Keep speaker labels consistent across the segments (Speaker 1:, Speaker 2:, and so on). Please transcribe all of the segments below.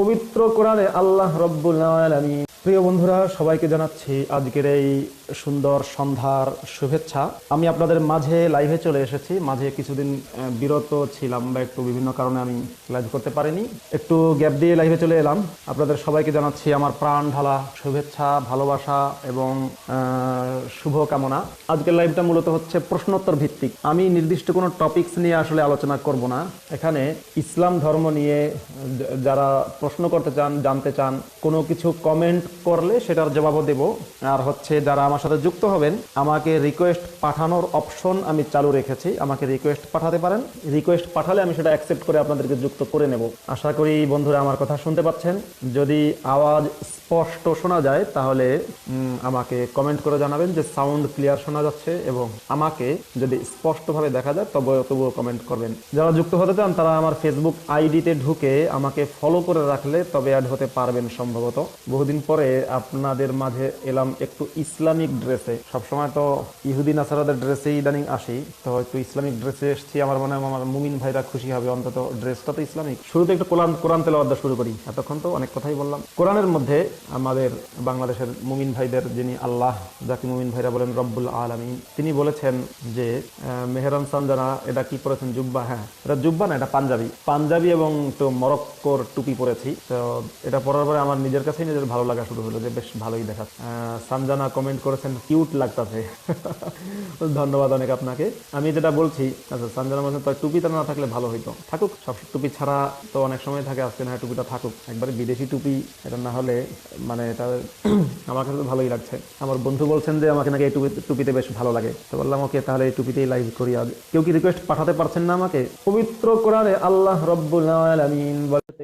Speaker 1: পবিত্র কোরআনে আল্লাহ রব্বুল আলমী প্রিয় বন্ধুরা সবাইকে জানাচ্ছি আজকের এই সুন্দর সন্ধ্যার শুভেচ্ছা। আমি আপনাদের মাঝে লাইভে চলে এসেছি। মাঝে কিছুদিন বিরত ছিলাম বা একটু বিভিন্ন কারণে আমি লাইভ করতে পারিনি। একটু গ্যাপ দিয়ে লাইভে চলে এলাম। আপনাদের সবাইকে জানাচ্ছি আমার প্রাণ ঢালা শুভেচ্ছা ভালোবাসা এবং আহ, শুভকামনা। আজকের লাইভটা মূলত হচ্ছে প্রশ্নোত্তর ভিত্তিক। আমি নির্দিষ্ট কোনো টপিকস নিয়ে আসলে আলোচনা করব না। এখানে ইসলাম ধর্ম নিয়ে যারা প্রশ্ন করতে চান জানতে চান কোনো কিছু কমেন্ট করলে সেটার জবাবও দেব। আর হচ্ছে যারা আমার সাথে যুক্ত হবেন। আমাকে রিকোয়েস্ট পাঠানোর অপশন আমি চালু রেখেছি। আমাকে রিকোয়েস্ট পাঠাতে পারেন। রিকোয়েস্ট পাঠালে আমি সেটা অ্যাকসেপ্ট করে আপনাদেরকে যুক্ত করে নেব। আশা করি বন্ধুরা আমার কথা শুনতে পাচ্ছেন। যদি আওয়াজ স্পষ্ট শোনা যায়, তাহলে আমাকে কমেন্ট করে জানাবেন যে সাউন্ড ক্লিয়ার শোনা যাচ্ছে এবং আমাকে যদি স্পষ্টভাবে দেখা যায় তবে তবুও কমেন্ট করবেন। যারা যুক্ত হতে চান, তারা আমার ফেসবুক আইডিতে ঢুকে আমাকে ফলো করে রাখলে তবে অ্যাড হতে পারবেন সম্ভবত। বহুদিন পরে আপনাদের মাঝে এলাম একটু ইসলামিক ড্রেসে। সবসময় তো ইহুদি নাসারাদের ড্রেসে ইদানিং আসি। তো একটু ইসলামিক ড্রেসে এসেছি, আমার মনে হয় আমার মুমিন ভাইরা খুশি হবে। অন্তত ড্রেসটা তো ইসলামিক। শুরুতে একটু কোরআন কোরআন তেলাওয়াত শুরু করি। এতক্ষণ তো অনেক কথাই বললাম। কোরআনের মধ্যে আমাদের বাংলাদেশের মুমিন ভাইদের, যিনি আল্লাহ, যাকে মুমিন ভাইরা বলেন রব্বুল আলমী তিনি বলেছেন যে মেহরান সানজানা এটা কি পরেছেন জুব্বা হ্যাঁ। এটা জুব্বা না, এটা পাঞ্জাবি। পাঞ্জাবি এবং তো মরক্কোর টুপি পরেছি। তো এটা পরার পরে আমার নিজের কাছেই নিজের ভালো লাগা শুরু হলো যে, বেশ ভালোই দেখা সানজানা কমেন্ট করেছেন কিউট লাগতাছে। ধন্যবাদ অনেক আপনাকে। আমি যেটা বলছি আচ্ছা সানজানা বলছেন তো টুপিটা না থাকলে ভালো হইতো। থাকুক, সব টুপি ছাড়া তো অনেক সময় থাকে, আজকে না টুপিটা থাকুক। একবারে বিদেশি টুপি, এটা না হলে মানে এটা আমার কাছে ভালোই লাগছে। আমার বন্ধু বলছেন যে, আমাকে নাকি এই টুপি, টুপিতে বেশ ভালো লাগে। তো বললাম, ওকে, তাহলে এই টুপিতেই লাইভ করি। আজ কেউ কি রিকোয়েস্ট পাঠাতে পারছেন না আমাকে? পবিত্র কোরআনে আল্লাহ রব্বুল আলামিন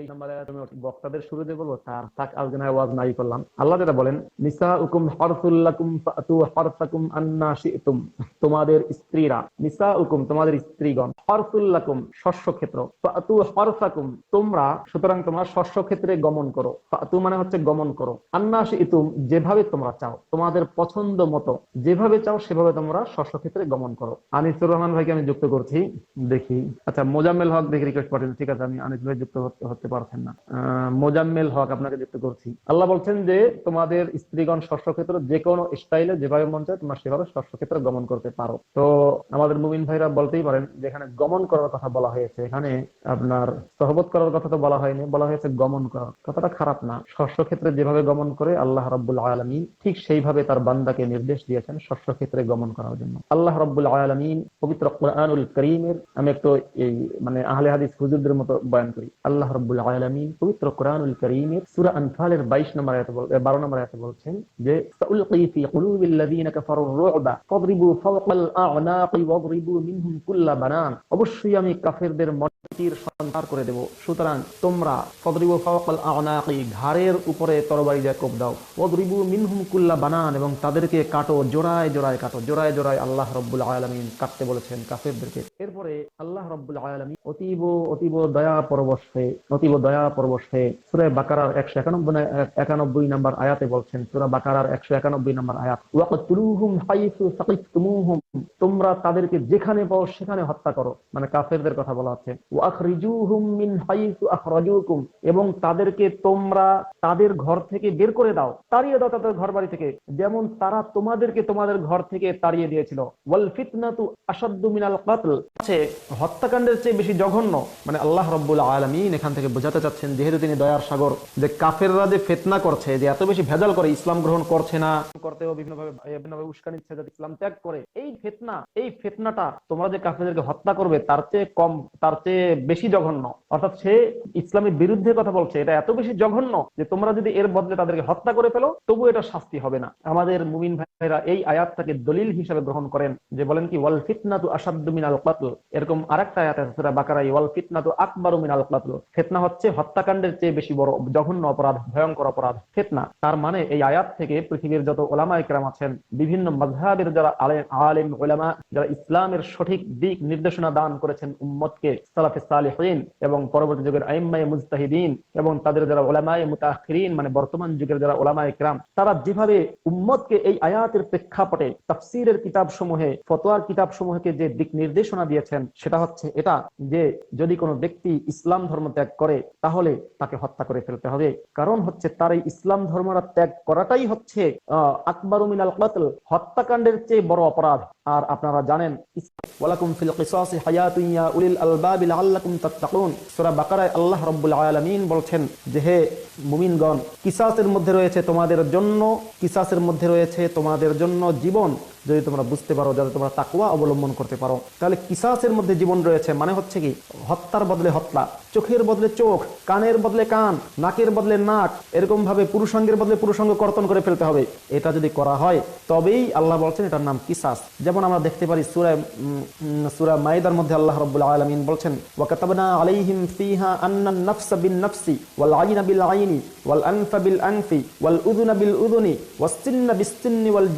Speaker 1: নম্বরে তুমি বক্তাদের বলব, তার ওয়াজ নাই করলাম। আল্লাহ যেটা বলেন নিসা উকুম হারসুল্লাকুম হারসাকুম আন্না শিতুম। তোমাদের স্ত্রীরা নিসা উকুম তোমাদের স্ত্রীগণ, হারসুল্লাকুম শস্য ক্ষেত্র হারসাকুম, তোমরা, সুতরাং তোমরা শস্য ক্ষেত্রে গমন করো। ফাতু মানে হচ্ছে গমন করো। আন্না শিতুম, যেভাবে তোমরা চাও, তোমাদের পছন্দ মতো, যেভাবে চাও, সেভাবে তোমরা শস্য ক্ষেত্রে গমন করো। আনিসুর রহমান ভাইকে আমি যুক্ত করছি, দেখি। আচ্ছা মোজাম্মেল হক দেখি রিকোয়েস্ট পাঠিয়েছে ঠিক আছে, আমি আনিস ভাই যুক্ত হতে- হতে পারছেন না। মোজাম্মেল হক আপনাকে যুক্ত করছি। আল্লাহ বলছেন যে, তোমাদের স্ত্রীগণ শস্য ক্ষেত্র যে কোনো স্টাইলে যেভাবে মন চায়, তোমরা সেভাবে শস্য ক্ষেত্রে গমন করতে পারো। তো আমাদের মুমিন ভাইরা বলতেই পারেন যে এখানে গমন করার কথা বলা হয়েছে, এখানে আপনার সহবত করার কথা তো বলা হয়নি, বলা হয়েছে গমন করার কথাটা খারাপ না। শস্য ক্ষেত্রে যেভাবে গমন করে আল্লাহ রাব্বুল আলামিন ঠিক সেইভাবে তার বান্দাকে নির্দেশ দিয়েছেন শস্য ক্ষেত্রে গমন করার জন্য। আল্লাহ রাব্বুল আলামিন পবিত্র কোরআনুল করিমের, আমি একটু এই মানে আহলে হাদিস হুজুরদের মতো বয়ান করি। আল্লাহ রাব্বুল আলামিন পবিত্র কোরআনুল করিমের সূরা আনফালের 22 নম্বর আয়াতে বল 12 নম্বর আয়াতে বলছেন যে সাউলকি ফি কুলুবিল লাযিনা কাফারুর রু'বা ফাদরিবু ফাওকাল আ'নাqi ওয়াদরিবু মিনহুম কুল্লা বানান অবশ্যই আমি কাফেরদের করে দেব। সুতরাং তোমরা আ'নাqi ঘাড়ের উপরে তরবারি দাও। বানান এবং তাদেরকে কাটো, জোড়ায় জোড়ায় কাটো, জোড়ায় জোড়ায় আল্লাহ রাব্বুল কাটতে বলেছেন কাফেরদেরকে। এরপরে আল্লাহ রাব্বুল অতীব অতীব দয়া পরবশে অতীব দয়া পরবশে সূরা বাকারার 191 91 নম্বর আয়াতে বলছেন, সূরা বাকারার 191 নম্বর আয়াত হাইসু তোমরা তাদেরকে যেখানে পাও সেখানে হত্যা করো। মানে কাফেরদের কথা বলা হচ্ছে। এবং তাদেরকে তোমরা তাদের ঘর থেকে বের করে দাও, তাড়িয়ে দাও তাদের ঘর বাড়ি থেকে। যেমন তারা তোমাদেরকে তোমাদের ঘর থেকে তাড়িয়ে দিয়েছিল। হত্যাকাণ্ডের চেয়ে বেশি জঘন্য। মানে আল্লাহ রাব্বুল আলামিন এখান থেকে বোঝাতে চাচ্ছেন, যেহেতু তিনি দয়ার সাগর, যে কাফেররা যে ফিতনা করছে, যে এত বেশি ভেজাল করে ইসলাম গ্রহণ করছে না করতেও বিভিন্নভাবে বিভিন্নভাবে উস্কানি যাতে ইসলাম ত্যাগ করে, এই ফিতনা, এই ফিতনাটা তোমরা যে কাফেরদেরকে হত্যা করবে, তার চেয়ে কম, তার চেয়ে বেশি জঘন্য। অর্থাৎ সে ইসলামের বিরুদ্ধে কথা বলছে, এটা এত বেশি জঘন্য যে তোমরা যদি এর বদলে তাদেরকে হত্যা করে ফেলো, তবু এটা শাস্তি হবে না। আমাদের মুমিন ভাইরা এই আয়াতটাকে দলিল হিসেবে গ্রহণ করেন যে বলেন কি, ওয়াল ফিতনাতু আসাদ্দু মিনাল কাতল এরকম আরেকটা আয়াত আছে সূরা বাকারায় ওয়াল ফিতনাতু আকবারু মিনাল কাতল ফিতনা হচ্ছে হত্যাকাণ্ডের চেয়ে বেশি বড় জঘন্য অপরাধ, ভয়ঙ্কর অপরাধ, ফিতনা। তার মানে এই আয়াত থেকে পৃথিবীর যত ওলামা ইকরাম আছেন, বিভিন্ন মাযহাবের যারা আলেম, ওলামা, যারা ইসলামের সঠিক দিক নির্দেশনা দান করেছেন উম্মতকে সালাফে সালেহিন এবং পরবর্তী যুগের আইম্মায়ে মুজতাহিদিন এবং তাদের যারা ওলামায়ে মুতাখিরিন মানে বর্তমান যুগের যারা ওলামা ইকরাম তারা যেভাবে উম্মতকে এই আয়াতের প্রেক্ষাপটে তাফসীরের কিতাব সমূহে ফতোয়ার কিতাব সমূহকে যে দিক নির্দেশনা দিয়েছেন, সেটা হচ্ছে এটা যে যদি কোনো ব্যক্তি ইসলাম ধর্ম ত্যাগ করে, তাহলে তাকে হত্যা করে ফেলতে হবে। কারণ হচ্ছে তার এই ইসলাম ধর্মটা ত্যাগ করাটাই হচ্ছে, আহ, আকবর মিনাল কাতল, হত্যাকাণ্ডের চেয়ে বড় অপরাধ। আর আপনারা জানেন ওয়ালাকুম ফিল কিসাসি হায়াতুন ইয়া উলিল আলবাবি লাআল্লাকুম তাত্তাকুন। সূরা বাকারায় আল্লাহ রাব্বুল আলামিন বলছেন যে, হে মুমিনগণ, কিসাসের মধ্যে রয়েছে তোমাদের জন্য, কিসাসের মধ্যে রয়েছে তোমাদের জন্য জীবন। যদি তোমরা বুঝতে পারো, যাতে তোমরা তাকুয়া অবলম্বন করতে পারো। তাহলে কিসাসের মধ্যে জীবন রয়েছে মানে হচ্ছে কি, হত্যার বদলে হত্যা, চোখের বদলে চোখ, কানের বদলে কান, নাকের বদলে নাক এরকম ভাবে পুরুষাঙ্গের বদলে পুরুষাঙ্গ কর্তন করে ফেলতে হবে। এটা যদি করা হয়, তবেই আল্লাহ বলছেন এটার নাম কিসাস। যেমন আমরা দেখতে পারি সুরা সুরা মাইদার মধ্যে আল্লাহ রব্বুল আলমিন বলছেন, ওয়াকাতাবনা নাফসা নাফসি ওয়াল ওয়াল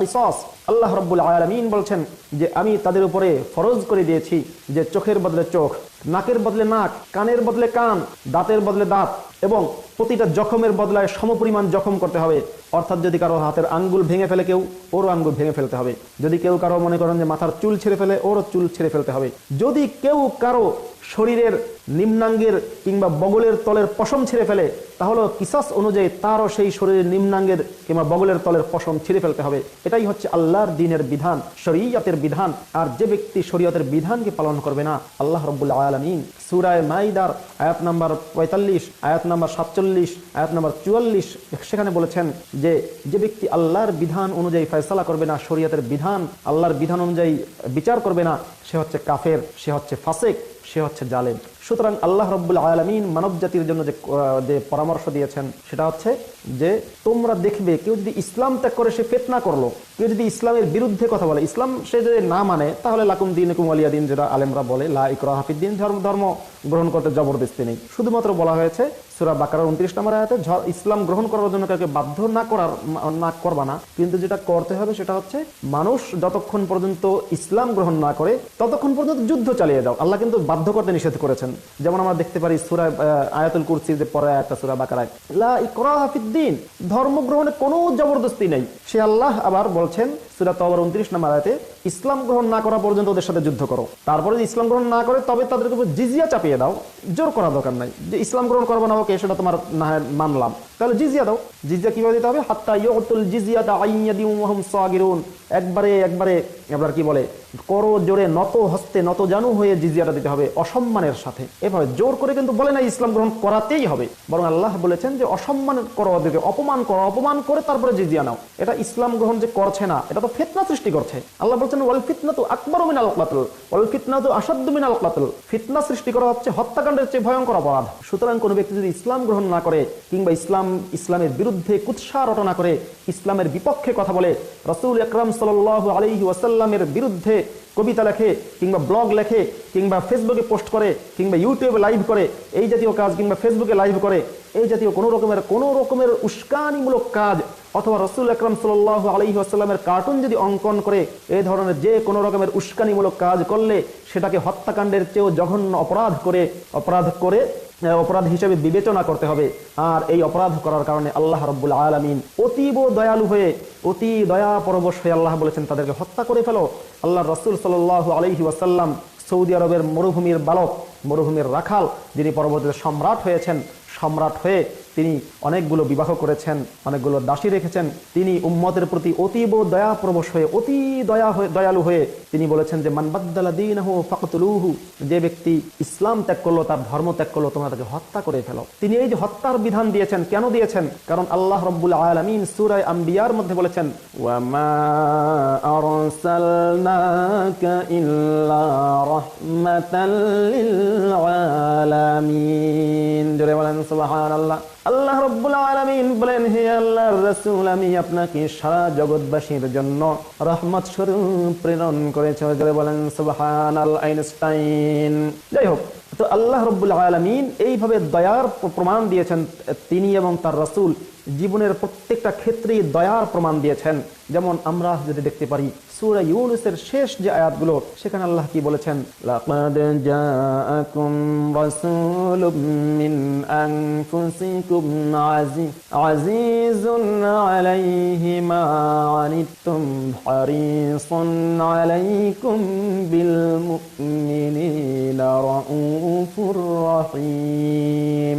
Speaker 1: কিসাস। আল্লাহ রব্বুল আলমিন বলছেন যে আমি তাদের উপরে ফরজ করে দিয়েছি যে চোখের বদলে চোখ, নাকের বদলে নাক, কানের বদলে কান, দাঁতের বদলে দাঁত এবং প্রতিটা জখমের বদলায় সমপরিমাণ জখম করতে হবে। অর্থাৎ যদি কারও হাতের আঙ্গুল ভেঙে ফেলে কেউ, ওরও আঙ্গুল ভেঙে ফেলতে হবে। যদি কেউ কারও মনে করেন যে মাথার চুল ছেড়ে ফেলে, ওরও চুল ছেড়ে ফেলতে হবে। যদি কেউ কারও শরীরের নিম্নাঙ্গের কিংবা বগলের তলের পশম ছিঁড়ে ফেলে তাহলে কিসাস অনুযায়ী তারও সেই শরীরের নিম্নাঙ্গের কিংবা বগলের তলের পশম ছিঁড়ে ফেলতে হবে। এটাই হচ্ছে আল্লাহর দিনের বিধান, শরীয়তের বিধান। আর যে ব্যক্তি শরীয়তের বিধানকে পালন করবে না, আল্লাহ রব্বুল আলমিন। সুরায় মাইদার আয়াত নাম্বার পঁয়তাল্লিশ, আয়াত নাম্বার সাতচল্লিশ, আয়াত নাম্বার চুয়াল্লিশ, সেখানে বলেছেন যে যে ব্যক্তি আল্লাহর বিধান অনুযায়ী ফয়সলা করবে না, শরীয়তের বিধান, আল্লাহর বিধান অনুযায়ী বিচার করবে না, সে হচ্ছে কাফের, সে হচ্ছে ফাসেক। সে হচ্ছে জালেম। সুতরাং আল্লাহ রব্বুল আলমিন মানব জাতির জন্য যে যে পরামর্শ দিয়েছেন, সেটা হচ্ছে যে, তোমরা দেখবে কেউ যদি ইসলাম ত্যাগ করে সে ফেতনা করল, কেউ যদি ইসলামের বিরুদ্ধে কথা বলে, ইসলাম সে যদি না মানে তাহলে লাকুম দিন কুমালিয়া দিন, যেটা আলেমরা বলে, লা ইকরা হাফিদ্দিন ধর্ম ধর্ম গ্রহণ করতে জবরদস্তি নেই। শুধুমাত্র বলা হয়েছে, সুরা বাকার উনত্রিশ নম্বর আয়াতে ইসলাম গ্রহণ করার জন্য কাউকে বাধ্য না করার, না করবা না, কিন্তু যেটা করতে হবে সেটা হচ্ছে, মানুষ যতক্ষণ পর্যন্ত ইসলাম গ্রহণ না করে, ততক্ষণ পর্যন্ত যুদ্ধ চালিয়ে যাও। আল্লাহ কিন্তু বাধ্য করতে নিষেধ করেছেন। যেমন আমরা দেখতে পারি সুরা আয়াতুল কুরসি, যে পরে একটা সুরা বাকারায়। ধর্ম গ্রহণে কোনো জবরদস্তি নেই। সে আল্লাহ আবার বলছেন সুরা তো আবার উনত্রিশ নম্বর আয়াতে ইসলাম গ্রহণ না করা পর্যন্ত ওদের সাথে যুদ্ধ করো। তারপরে যদি ইসলাম গ্রহণ না করে, তবে তাদের উপর জিজিয়া চাপিয়ে দাও। জোর করা দরকার নাই। যে ইসলাম গ্রহণ করব না, ওকে সেটা তোমার না মানলাম। তাহলে জিজিয়া দাও। জিজিয়া কীভাবে দিতে হবে? হাত্তা জিজিয়া আইয়াদিউম সাগিরুন। একবারে একবারে, এবার কি বলে? করো জোরে নত হস্তে নত জানু হয়ে জিজিয়াটা দিতে হবে অসম্মানের সাথে। এভাবে জোর করে কিন্তু বলে না ইসলাম গ্রহণ করাতেই হবে। বরং আল্লাহ বলেছেন যে অসম্মান করো ওদেরকে, অপমান করো, অপমান করে তারপরে জিজিয়া নাও। এটা ইসলাম গ্রহণ যে করছে না, এটা তো ফেতনা সৃষ্টি করছে। আল্লাহ বলছেন, ওয়াল ফিতনা তো আকবর মিনাল কাতল ওয়াল ফিতনা তো আসাদ্দ মিনাল কাতল ফিতনা সৃষ্টি করা হচ্ছে হত্যাকাণ্ডের চেয়ে ভয়ঙ্কর অপরাধ। সুতরাং কোনো ব্যক্তি যদি ইসলাম গ্রহণ না করে কিংবা ইসলাম, ইসলামের বিরুদ্ধে কুৎসা রটনা করে ইসলামের বিপক্ষে কথা বলে, রসুল আকরাম সাল আলহি ওয়াসাল্লামের বিরুদ্ধে কবিতা লেখে কিংবা ব্লগ লেখে কিংবা ফেসবুকে পোস্ট করে কিংবা ইউটিউবে লাইভ করে, এই জাতীয় কাজ কিংবা ফেসবুকে লাইভ করে এই জাতীয় কোনো রকমের কোনো রকমের উস্কানিমূলক কাজ অথবা রসুল আকরম সাল আলহি আসাল্লামের কার্টুন যদি অঙ্কন করে এই ধরনের যে কোনো রকমের উস্কানিমূলক কাজ করলে সেটাকে হত্যাকাণ্ডের চেয়েও জঘন্য অপরাধ করে অপরাধ করে অপরাধ হিসেবে বিবেচনা করতে হবে। আর এই অপরাধ করার কারণে আল্লাহ রব্বুল আলমিন অতীব দয়ালু হয়ে অতি দয়া পরবশ হয়ে আল্লাহ বলেছেন, তাদেরকে হত্যা করে ফেলো। আল্লাহ রসুল সাল আলহি ওয়াসাল্লাম সৌদি আরবের মরুভূমির বালক, মরুভূমির রাখাল, যিনি পরবর্তীতে সম্রাট হয়েছেন সম্রাট হয়ে তিনি অনেকগুলো বিবাহ করেছেন, অনেকগুলো দাসী রেখেছেন। তিনি উম্মতের প্রতি অতীব দয়া প্রবশ হয়ে, অতি দয়া হয়ে, দয়ালু হয়ে তিনি বলেছেন যে মানবাদ্দালা দিন হু ফাকতুলুহু যে ব্যক্তি ইসলাম ত্যাগ করল, তার ধর্ম ত্যাগ করল, তোমরা তাকে হত্যা করে ফেলো। তিনি এই যে হত্যার বিধান দিয়েছেন, কেন দিয়েছেন? কারণ আল্লাহ রব্বুল আলমিন সুরায় আম্বিয়ার মধ্যে বলেছেন জোরে বলেন আল্লাহ রব্বুল আলমিন বলেন, হে আল্লাহর রসুল, আমি আপনাকে সারা জগৎবাসীর জন্য রহমত স্বরূপ প্রেরণ করেছে। বলেন সুবহান আল আইনস্টাইন। যাই হোক, তো আল্লাহ রব্বুল আলমিন এইভাবে দয়ার প্রমাণ দিয়েছেন, তিনি এবং তার রসুল জীবনের প্রত্যেকটা ক্ষেত্রেই দয়ার প্রমাণ দিয়েছেন। যেমন আমরা যদি দেখতে পারি সূরা ইউনুসের শেষ যে আয়াতগুলো, সেখানে আল্লাহ কি বলেছেন? লাকাদ জাআকুম রাসূলুম মিন আনফুসিকুম আজি আজিজুন আলাইহি মা আনিতুম হারিসুন আলাইকুম বিল মুমিনিনা রাউফুর রহিম।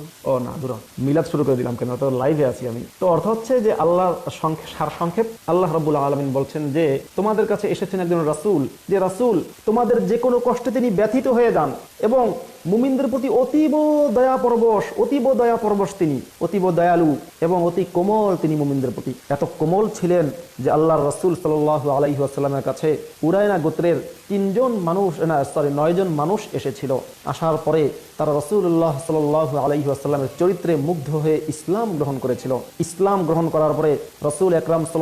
Speaker 1: ও না দূর মিলাদ শুরু করে দিলাম কেন? তো লাইভে আছি আমি। তো অর্থ হচ্ছে যে আল্লাহ সার সংক্ষেপ, আল্লাহ রব আলমিন বলছেন যে, তোমাদের কাছে এসেছেন একজন রাসুল। যে রাসুল, তোমাদের যে কোনো কষ্টে তিনি ব্যথিত হয়ে যান এবং মুমিনদের প্রতি অতীব দয়া পরবশ, অতীব দয়া পরবশ তিনি, অতীব দয়ালু এবং অতি কোমল তিনি মুমিনদের প্রতি। এত কোমল ছিলেন যে আল্লাহর রসুল সাল আলাইহি আসাল্লামের কাছে উরায়না গোত্রের তিনজন মানুষ, না সরি নয়জন মানুষ এসেছিল। আসার পরে তারা রসুল্লাহ সাল আলাইহি আসাল্লামের চরিত্রে মুগ্ধ হয়ে ইসলাম গ্রহণ করেছিল। ইসলাম গ্রহণ করার পরে রসুল একরাম সাল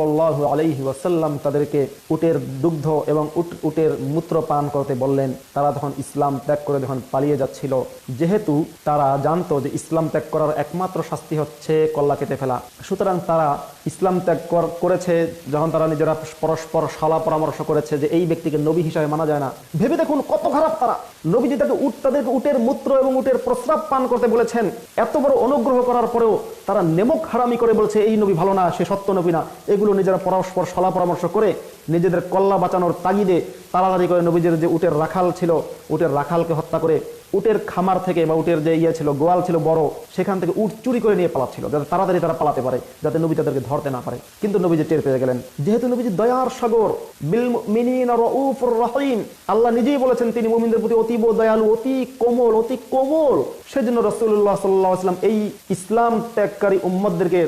Speaker 1: আলাইহি ওয়াসাল্লাম তাদেরকে উটের দুগ্ধ এবং উট, উটের মূত্র পান করতে বললেন। তারা তখন ইসলাম ত্যাগ করে যখন পালিয়ে যাচ্ছিল যেহেতু তারা জানতো যে ইসলাম ত্যাগ করার একমাত্র শাস্তি হচ্ছে কল্লা কেটে ফেলা। সুতরাং তারা ইসলাম ত্যাগ করেছে যখন তারা নিজেরা পরস্পর সালা পরামর্শ করেছে যে এই ব্যক্তিকে নবী হিসাবে মানা যায় না। ভেবে দেখুন কত খারাপ তারা। নবীজি তাকে উট তাদেরকে উটের মূত্র এবং উটের প্রস্রাব পান করতে বলেছেন, এত বড় অনুগ্রহ করার পরেও তারা নেমক হারামি করে বলছে, এই নবী ভালো না, সে সত্য নবী না। এগুলো নিজেরা পরস্পর সলা পরামর্শ করে নিজেদের কল্লা বাঁচানোর তাগিদে তাড়াতাড়ি করে নবীজের যে উটের রাখাল ছিল, উটের রাখালকে হত্যা করে উটের খামার থেকে বা উটের যে ইয়ে ছিল, গোয়াল ছিল বড়, সেখান থেকে উট চুরি করে নিয়ে পালাচ্ছিল, যাতে তাড়াতাড়ি তারা পালাতে পারে, যাতে নবী তাদেরকে ধরতে না পারে। কিন্তু নবীজি টের পেয়ে গেলেন। যেহেতু নবীজি দয়ার সাগর আল্লাহ নিজেই বলেছেন তিনি মুমিনদের প্রতি অতীব দয়ালু, অতি কোমল অতি কোমল। সেজন্য রসুল্লাহ সাল্লাহ আসলাম এই ইসলাম ত্যাগকারী উম্মদদেরকে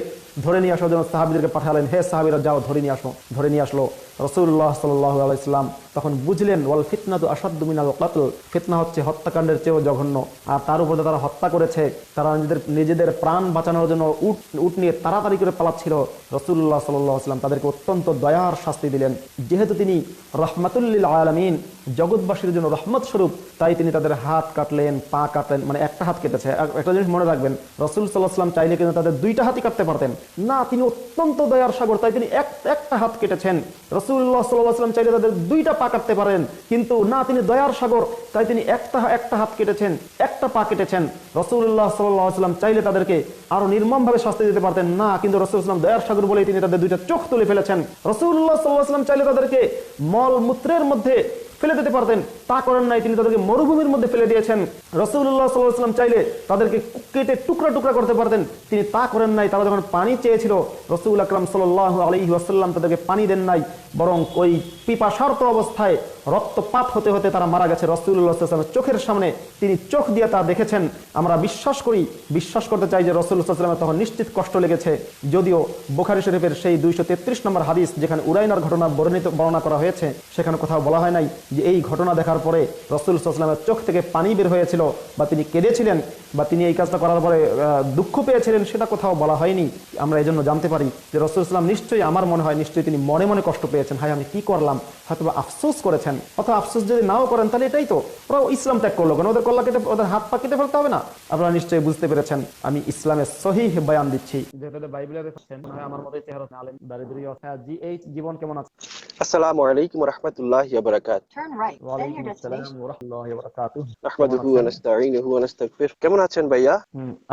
Speaker 1: ধরে নিয়ে আসার জন্য সাহাবিদেরকে পাঠালেন, হে সাহাবিরা, যাও ধরে নিয়ে আসো, ধরে নিয়ে আসলো। রসুল্লাহ সাল্লাহ আলাইসলাম তখন বুঝলেন, ওয়াল ফিতনা তো আসাদ মিনাল কাতল, ফিতনা হচ্ছে হত্যাকাণ্ডের চেয়েও জঘন্য। আর তার উপরে তারা হত্যা করেছে, তারা নিজেদের নিজেদের প্রাণ বাঁচানোর জন্য উট উট নিয়ে তাড়াতাড়ি করে পালাচ্ছিল। রসুল্লাহ সাল্লাহ আসলাম তাদেরকে অত্যন্ত দয়ার শাস্তি দিলেন। যেহেতু তিনি রহমাতুল্লিল আলমিন, জগৎবাসীর জন্য রহমত স্বরূপ, তাই তিনি তাদের হাত কাটলেন, পা কাটলেন মানে একটা হাত কেটেছে। একটা জিনিস মনে রাখবেন, রসুল সাল্লাহ সাল্লাম চাইলে কিন্তু তাদের দুইটা হাতই কাটতে পারতেন। না, তিনি অত্যন্ত দয়ার সাগর, তাই তিনি এক, একটা হাত কেটেছেন। রসুল্লাহ সাল্লাহ সাল্লাম চাইলে তাদের দুইটা পা কাটতে পারেন। কিন্তু না, তিনি দয়ার সাগর, তাই তিনি একটা একটা হাত কেটেছেন, একটা পা কেটেছেন। রসুল্লাহ সাল্লাম চাইলে তাদেরকে আরও নির্মমভাবে শাস্তি দিতে পারতেন। না, কিন্তু রসুল ইসলাম দয়ার সাগর বলেই তিনি তাদের দুইটা চোখ তুলে ফেলেছেন। রসুল্লাহ সাল্লাহ সাল্লাম চাইলে তাদেরকে মল মূত্রের মধ্যে ফেলে দিতে পারতেন। তা করেন নাই, তিনি তাদেরকে মরুভূমির মধ্যে ফেলে দিয়েছেন। রসুল্লাহ সাল্লাম চাইলে তাদেরকে কেটে টুকরা টুকরা করতে পারতেন। তিনি তা করেন নাই, তারা যখন পানি চেয়েছিল, রসুল আকরাম সাল্লাহ আলহি আসাল্লাম তাদেরকে পানি দেন নাই। বরং ওই পিপাসার্ত অবস্থায় রক্তপাত হতে হতে তারা মারা গেছে। রসুল্লাহামের চোখের সামনে তিনি চোখ দিয়ে তা দেখেছেন। আমরা বিশ্বাস করি, বিশ্বাস করতে চাই যে রসুল্লাহামের তখন নিশ্চিত কষ্ট লেগেছে। যদিও বোখারি শরীফের সেই দুইশো তেত্রিশ নম্বর হাদিস যেখানে উরাইনার ঘটনা বর্ণিত, বর্ণনা করা হয়েছে, সেখানে কোথাও বলা হয় নাই যে এই ঘটনা দেখার পরে রসুল সাল্লামের চোখ থেকে পানি বের হয়েছিল বা তিনি কেঁদেছিলেন বা তিনি এই কাজটা করার পরে দুঃখ পেয়েছিলেন সেটা কোথাও বলা হয়নি। আমরা এই জন্য জানতে পারি যে রসুল ইসলাম নিশ্চয়ই আমার মনে হয়, নিশ্চয়ই তিনি মনে মনে কষ্ট পেয়েছেন। হাই আমি কি করলাম? হয়তো আফসোস করেছেন। অথবা আফসোস যদি নাও করেন তাহলে এটাই তো। ওরা ইসলাম ত্যাগ করল কেন? ওদের কল্লা কেটে ওদের হাত পা কেটে ফেলতে হবে না? আপনারা নিশ্চয়ই বুঝতে পেরেছেন আমি ইসলামের সহি বয়ান দিচ্ছি। যেহেতু বাইবেলে আমার মতে চেহারা আলেম দারিদ্রী জি এই জীবন কেমন আছে?
Speaker 2: আসসালামু আলাইকুম রহমতুল্লাহ বারাকাত
Speaker 3: Turn right, then
Speaker 1: ওয়ালাইকুম
Speaker 3: your
Speaker 1: আসসালাম
Speaker 3: destination.
Speaker 1: ওয়া রাহমাতুল্লাহি ওয়া বারাকাতুহু।
Speaker 2: নাহমাদুহু ওয়া নাস্তাঈনুহু ওয়া নাস্তাগফির কেমন আছেন ভাইয়া?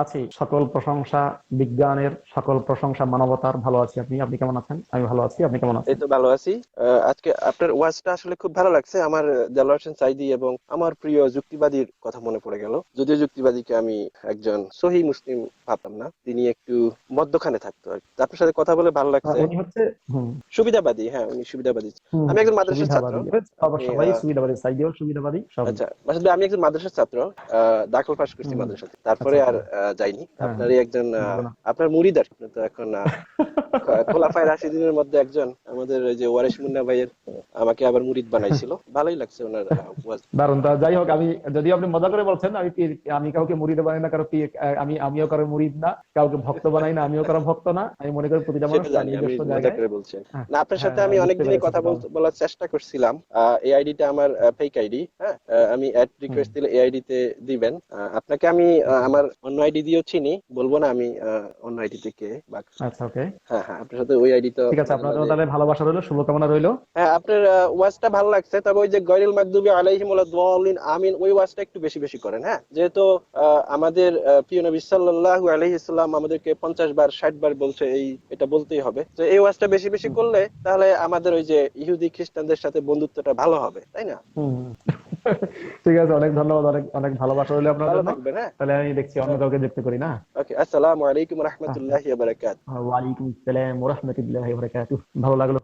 Speaker 1: আছি। সকল প্রশংসা বিজ্ঞানের সকল প্রশংসা মানবতার ভালো আছি আপনি। আপনি কেমন আছেন? আমি ভালো আছি আপনি কেমন আছেন?
Speaker 2: এই তো ভালো আছি আহ, আজকে আপনার ওয়াজটা আসলে খুব ভালো লাগছে। আমার হোসেন সাইদি এবং আমার প্রিয় যুক্তিবাদীর কথা মনে পড়ে গেল। যদিও যুক্তিবাদীকে আমি একজন সহি মুসলিম ভাবতাম না তিনি একটু মধ্যখানে থাকতো আর। আপনার সাথে কথা বলে ভালো লাগছে।
Speaker 1: উনি হচ্ছে
Speaker 2: সুবিধাবাদী হ্যাঁ উনি সুবিধাবাদী। আমি একজন মাদ্রাসার ছাত্র।
Speaker 1: সুবিধাবাদী।
Speaker 2: আচ্ছা আসলে আমি একজন মাদ্রাসার ছাত্র দাখিল পাশ করছি। মাদ্রাসাতে। তারপরে
Speaker 1: আচ্ছা,
Speaker 2: আর আহ, যাইনি।
Speaker 1: হ্যাঁ।
Speaker 2: আপনারই একজন আপনার মুরিদ আর তো এখন খোলাফায় রাশিদিনের মধ্যে একজন আমাদের যে ওয়ারিশ মুন্না ভাইয়ের আমাকে আবার মুরিদ বানাইছিল। ভালোই লাগছে ওনার
Speaker 1: তা যাই হোক আমি যদিও আপনি মজা করে বলছেন আমি আমি কাউকে মুরিদ বানাই না কারও আমি আমিও কারও মুরিদ না কাউকে ভক্ত বানাই না আমিও কারও ভক্ত না আমি মনে করি প্রতিটা মানুষ
Speaker 2: মজা করে বলছেন।
Speaker 1: হ্যাঁ,
Speaker 2: না আপনার সাথে
Speaker 1: হ্যাঁ,
Speaker 2: আমি
Speaker 1: বুঝতে
Speaker 2: অনেকদিনই কথা বলার চেষ্টা করছিলাম। এই আইডিটা আমার ফেক আইডি হ্যাঁ? আমি অ্যাড রিকোয়েস্ট দিলে এই আইডিতে দিবেন। আপনাকে আমি আমার অন্য আইডি দিয়েও চিনি বলব না আমি অন্য আইডি থেকে
Speaker 1: আচ্ছা ওকে
Speaker 2: হ্যাঁ হ্যাঁ আপনার সাথে ওই আইডি তো
Speaker 1: ঠিক আছে আপনার তাহলে ভালোবাসা রইল শুভকামনা রইল।
Speaker 2: হ্যাঁ আপনার ওয়াজটা ভালো লাগছে তবে ওই যে গয়রুল মাকদুবি আলাইহিম ওয়ালাদ-দাল্লিন আমিন ওই ওয়াজটা একটু বেশি বেশি করেন হ্যাঁ? যেহেতু আমাদের প্রিয় নবী সাল্লাল্লাহু আলাইহি সাল্লাম আমাদেরকে 50 বার 60 বার বলছে এই এটা বলতেই হবে। তো এই ওয়াজটা বেশি বেশি করলে তাহলে আমাদের ওই যে ইহুদি খ্রিস্টানদের সাথে বন্ধুত্বটা ভালো হবে তাই না?
Speaker 1: ঠিক আছে অনেক ধন্যবাদ অনেক অনেক ভালোবাসা রইল আপনার জন্য।
Speaker 2: হ্যাঁ।
Speaker 1: তাহলে আমি দেখছি অন্য কাউকে দেখতে করি না?
Speaker 2: ওকে আসসালামু আলাইকুম রহমতুল্লাহি ওয়া বারাকাতুহু।
Speaker 1: ওয়ালাইকুম আসসালাম ওয়া রাহমাতুল্লাহি ওয়া বারাকাতুহু। ভালো লাগল।